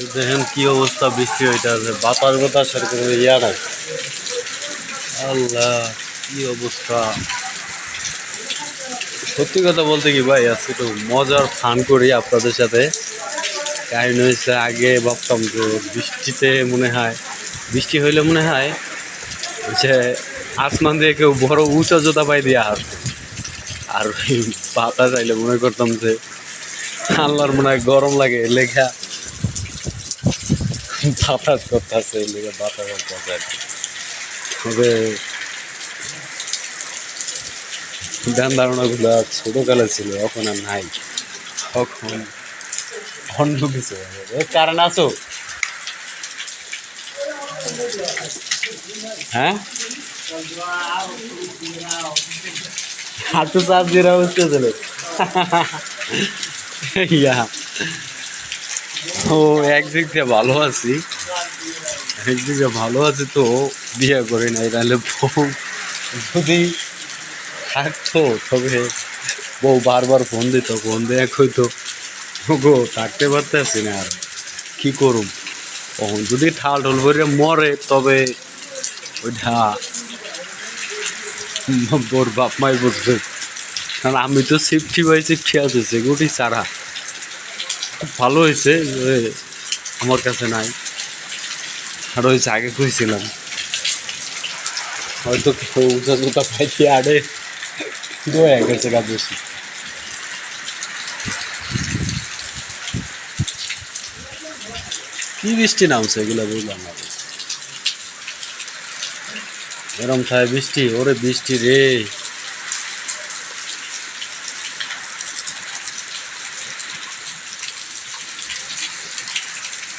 দেখেন কি অবস্থা, বৃষ্টি হইতেছে, বাতাস বাতাস সেরকম ইয়া নাই। আল্লাহ, কি অবস্থা। সত্যি কথা বলতে কি ভাই, আজকে একটু মজার ফান করি আপনাদের সাথে। কারণ হয়েছে আগে ভাবতাম যে বৃষ্টিতে মনে হয়, বৃষ্টি হইলে মনে হয় যে আসমান দিয়ে কেউ বড় উঁচা জোতা পাই দিয়ে আসবে আর বাতাস আইলে মনে করতাম যে আল্লাহর মনে হয় গরম লাগে, লেখা বাতাস করতেছে লেখা বাতাস করতেছে আর কি তবে ধ্যান ধারণাগুলো ছোটকালে ছিল, এখন আর নাই। তখন অন্য কিছু কারণ আছো? হ্যাঁ? হাঁটু চাপ দিয়ে হচ্ছে ছিল ইয়া। ও একদিক দিয়ে ভালো আছি। একদিক দিয়ে ভালো আছি তো, বিয়ে করি নাই, তাহলে বউ যদি থাকতো, তবে বউ বারবার ফোন দিত, ফোন দিয়ে কইতো গো থাকতে পারতেছি না আর, কি করুম? তখন যদি ঠাল ঠোল করে মরে, তবে ওইটা বোর বাপ মাই বুঝবে। কারণ আমি তো সিফটি বাই সিফটি আছে সেগুটি ছাড়া। খুব ভালো হয়েছে আমার কাছে নাই। আর হয়েছে আগে খুঁজছিলাম হয়তো উঁচা জুতা পাইতে আড়ে হয়ে গেছে গা কি বৃষ্টি নামছে এগুলো বুঝলাম না। এরম খায় বৃষ্টি, ওরে বৃষ্টি রে।